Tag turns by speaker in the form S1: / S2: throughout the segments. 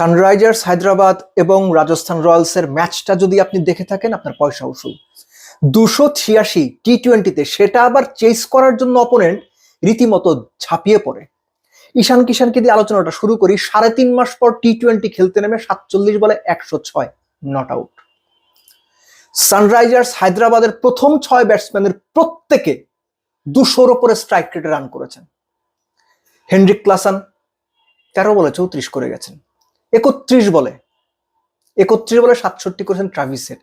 S1: Sunrisers Hyderabad এবং রাজস্থান রয়্যালসের ম্যাচটা যদি আপনি দেখে থাকেন, আপনার পয়সা উসুল। দুশো ছিয়াশি টি টোয়েন্টিতে সেটা আবার চেস করার জন্য অপোনেন্ট রীতিমতো ঝাঁপিয়ে পড়ে। ঈশান কিষানকে দিয়ে আলোচনাটা শুরু করি। সাড়ে তিন মাস পর টি টোয়েন্টি খেলতে নেমে সাতচল্লিশ বলে একশো ছয় নট আউট সানরাইজার্স হায়দ্রাবাদের প্রথম ছয় ব্যাটসম্যানের প্রত্যেকে দুশোর ওপরে স্ট্রাইক রেটে রান করেছেন। হেনরিক ক্লাসান তেরো বলে চৌত্রিশ করে গেছেন। একত্রিশ বলে একত্রিশ বলে সাতষট্টি করেছেন ট্রাভিসের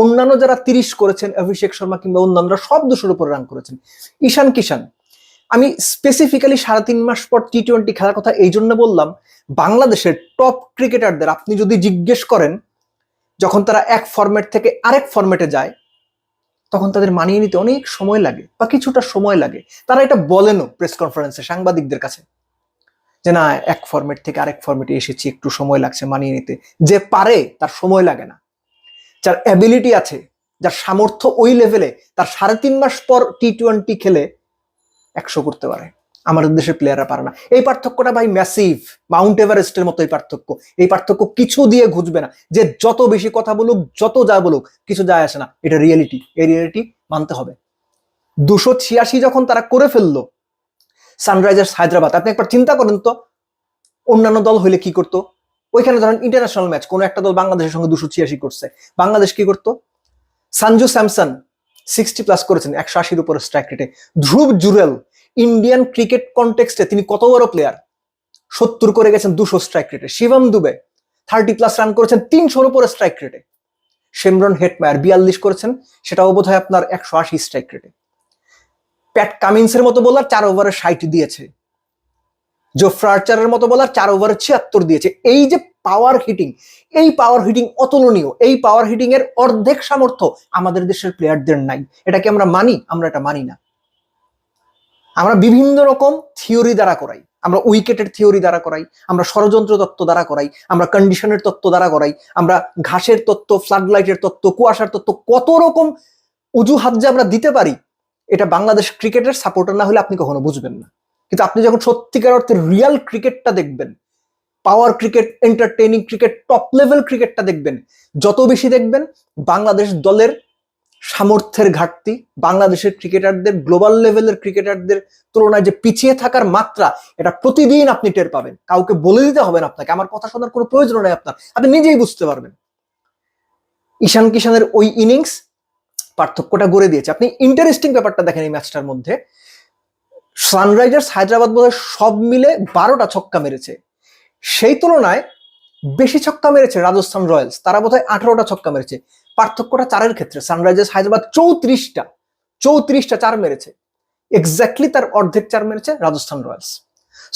S1: অন্যান্য যারা তিরিশ করেছেন অভিষেক শর্মা কিংবা অন্যান্যরা সব দুশোর উপরে রান করেছেন। ঈশান কিষান, আমি স্পেসিফিক্যালি সাড়ে তিন মাস পর টি টোয়েন্টি খেলার কথা এই জন্য বললাম, বাংলাদেশের টপ ক্রিকেটারদের আপনি যদি জিজ্ঞেস করেন, যখন তারা এক ফরম্যাট থেকে আরেক ফরম্যাটে যায়, তখন তাদের মানিয়ে নিতে অনেক সময় লাগে বা কিছুটা সময় লাগে। তারা এটা বলেনও প্রেস কনফারেন্সে সাংবাদিকদের কাছে। যে না, এক ফরম্যাট থেকে আরেক ফর্মেটে এসেছি, একটু সময় লাগছে মানিয়ে নিতে। যে পারে, তার সময় লাগে না। যার অ্যাবিলিটি আছে, যার সামর্থ্য ওই লেভেলে তার সাড়ে তিন মাস পর টি টোয়েন্টি খেলে একশো করতে পারে। আমাদের দেশের প্লেয়াররা পারে না। এই পার্থক্যটা ভাই ম্যাসিভ মাউন্ট এভারেস্টের মতো এই পার্থক্য। এই পার্থক্য কিছু দিয়ে ঘুচবে না। যে যত বেশি কথা বলুক, যত যা বলুক, কিছু যায় আসে না। এটা রিয়েলিটি এই রিয়েলিটি মানতে হবে। দুশো ছিয়াশি যখন তারা করে ফেলল সানরাইজার্স হায়দ্রাবাদ আপনি একবার চিন্তা করেন তো, অন্যান্য দল হইলে কি করতো? ওইখানে ধরেন ইন্টারন্যাশনাল ম্যাচ কোনো একটা দল বাংলাদেশের সঙ্গে দুশো ছিয়াশি করছে। বাংলাদেশ কি করতো? সঞ্জু স্যামসন সিক্সটি প্লাস করেছেন, একশো আশির উপরে স্ট্রাইক রেটে ধ্রুব জুরেল ইন্ডিয়ান ক্রিকেট কন্টেক্সটে তিনি কত বড় প্লেয়ার সত্তর করে গেছেন, দুশো স্ট্রাইক রেটে Shivam Dube thirty plus run করেছেন, তিনশোর উপরে স্ট্রাইক রেটে শেমরন হেটমায়ার বিয়াল্লিশ করেছেন, সেটাও বোধ হয় আপনার একশো আশি স্ট্রাইক রেটে প্যাট কামিন্সের মতো বলার চার ওভারে ষাট দিয়েছে। জোফ্রা আর্চারের মতো বলার চার ওভারে ছিয়াত্তর দিয়েছে। এই যে পাওয়ার হিটিং এই পাওয়ার হিটিং অতুলনীয়, এই পাওয়ার হিটিং এর অর্ধেক সামর্থ্য আমাদের দেশের প্লেয়ারদের নাই। এটাকে আমরা মানি, আমরা এটা মানি না। আমরা বিভিন্ন রকম থিওরি দ্বারা করাই। আমরা উইকেটের থিওরি দ্বারা করাই, আমরা ষড়যন্ত্র তত্ত্ব দ্বারা করাই, আমরা কন্ডিশনের তত্ত্ব দ্বারা করাই, আমরা ঘাসের তত্ত্ব ফ্লাডলাইটের তত্ত্ব, কুয়াশার তত্ত্ব, কত রকম অজুহাত যে আমরা দিতে পারি এটা বাংলাদেশ ক্রিকেটের সাপোর্টার না হলে আপনি কখনো বুঝবেন না। কিন্তু আপনি যখন সত্যিকার অর্থে রিয়াল ক্রিকেটটা দেখবেন power cricket entertaining cricket top level ক্রিকেটটা দেখবেন, যত বেশি দেখবেন বাংলাদেশ দলের সামর্থ্যের ঘাটতি, বাংলাদেশের ক্রিকেটারদের গ্লোবাল লেভেলের ক্রিকেটারদের তুলনায় যে পিছিয়ে থাকার মাত্রা, এটা প্রতিদিন আপনি টের পাবেন। কাউকে বলে দিতে হবে না আপনাকে, আমার কথা শোনার কোনো প্রয়োজন নেই আপনার, আপনি নিজেই বুঝতে পারবেন। ঈশান কিষানের ওই ইনিংস পার্থক্যটা গড়ে দিয়েছে। আপনি ইন্টারেস্টিং ব্যাপারটা দেখেন এই ম্যাচটার মধ্যে। সানরাইজার্স হায়দ্রাবাদ বোধহয় সব মিলে বারোটা ছক্কা মেরেছে। সেই তুলনায় বেশি ছক্কা মেরেছে রাজস্থান রয়্যালস। তারা বোধহয় আঠারোটা ছক্কা মেরেছে। পার্থক্যটা চারের ক্ষেত্রে। সানরাইজার্স হায়দ্রাবাদ চৌত্রিশটা চৌত্রিশটা চার মেরেছে। এক্স্যাক্টলি তার অর্ধেক চার মেরেছে রাজস্থান রয়্যালস।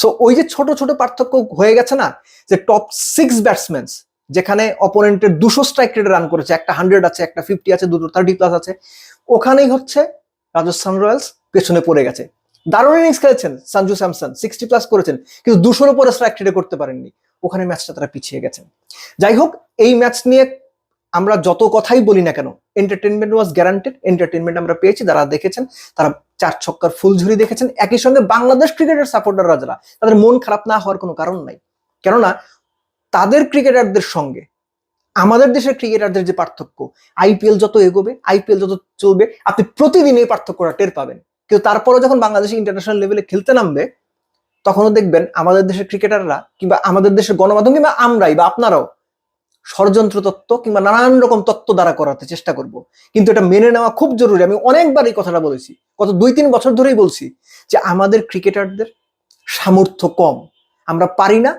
S1: সো ওই যে ছোট ছোট পার্থক্য হয়ে গেছে না, যে টপ সিক্স ব্যাটসম্যান যেখানে অপোনেন্টের দুশো স্ট্রাইক রেটে রান করেছে, একটা হান্ড্রেড আছে, একটা ফিফটি আছে, দুটো থার্টি প্লাস আছে। ওখানেই হচ্ছে রাজস্থান রয়্যালস পেছনে পড়ে গেছে। দারুণ ইনিংস খেলেছেন সঞ্জু স্যামসন সিক্সটি প্লাস করেছেন, কিন্তু দুশোর উপরে স্ট্রাইক রেটে করতে পারেননি। ওখানে ম্যাচটা তারা পিছিয়ে গেছেন যাই হোক, এই ম্যাচ নিয়ে আমরা যত কথাই বলি না কেন এন্টারটেনমেন্ট ওয়াজ গ্যারান্টেড এন্টারটেনমেন্ট আমরা পেয়েছি, যারা দেখেছেন, তারা চার ছক্কার ফুলঝুরি দেখেছেন। একই সঙ্গে বাংলাদেশ ক্রিকেটের সাপোর্টাররা যারা, তাদের মন খারাপ না হওয়ার কোনো কারণ নাই। কেননা তাদের ক্রিকেটারদের সঙ্গে, আমাদের দেশের ক্রিকেটারদের যে পার্থক্য আইপিএল যত এগোবে আইপিএল যত চলবে, আপনি প্রতিদিন এই পার্থক্যটা টের পাবেন। কিন্তু তারপরে যখন বাংলাদেশ ইন্টারন্যাশনাল লেভেলে খেলতে নামবে, তখনও দেখবেন আমাদের দেশের ক্রিকেটাররা কিংবা আমাদের দেশের গণমাধ্যম কিংবা আমরাই বা আপনারাও ষড়যন্ত্র তত্ত্ব কিংবা নানান রকম তত্ত্ব দ্বারা করাতে চেষ্টা করব। কিন্তু এটা মেনে নেওয়া খুব জরুরি। আমি অনেকবার এই কথাটা বলেছি, গত দুই তিন বছর ধরেই বলছি যে আমাদের ক্রিকেটারদের সামর্থ্য কম। আমরা পারি না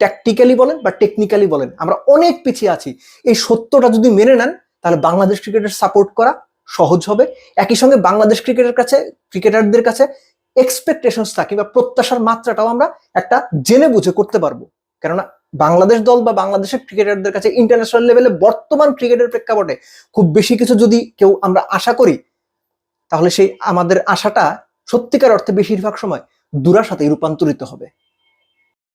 S1: ট্যাকটিক্যালি বলেন বা টেকনিক্যালি বলেন, আমরা অনেক পিছিয়ে আছি। এই সত্যটা যদি মেনে নেন, তাহলে বাংলাদেশ ক্রিকেটের সাপোর্ট করা সহজ হবে। একই সঙ্গে বাংলাদেশ ক্রিকেটের কাছে ক্রিকেটারদের কাছে এক্সপেকটেশনস থাকে বা প্রত্যাশার মাত্রাটাও আমরা একটা জেনে বুঝে করতে পারব। কেননা বাংলাদেশ দল বা বাংলাদেশের ক্রিকেটারদের কাছে ইন্টারন্যাশনাল লেভেলে বর্তমান ক্রিকেটের প্রেক্ষাপটে খুব বেশি কিছু যদি কেউ আমরা আশা করি, তাহলে সেই আমাদের আশাটা সত্যিকার অর্থে বেশিরভাগ সময় দুরাশাতেই রূপান্তরিত হবে।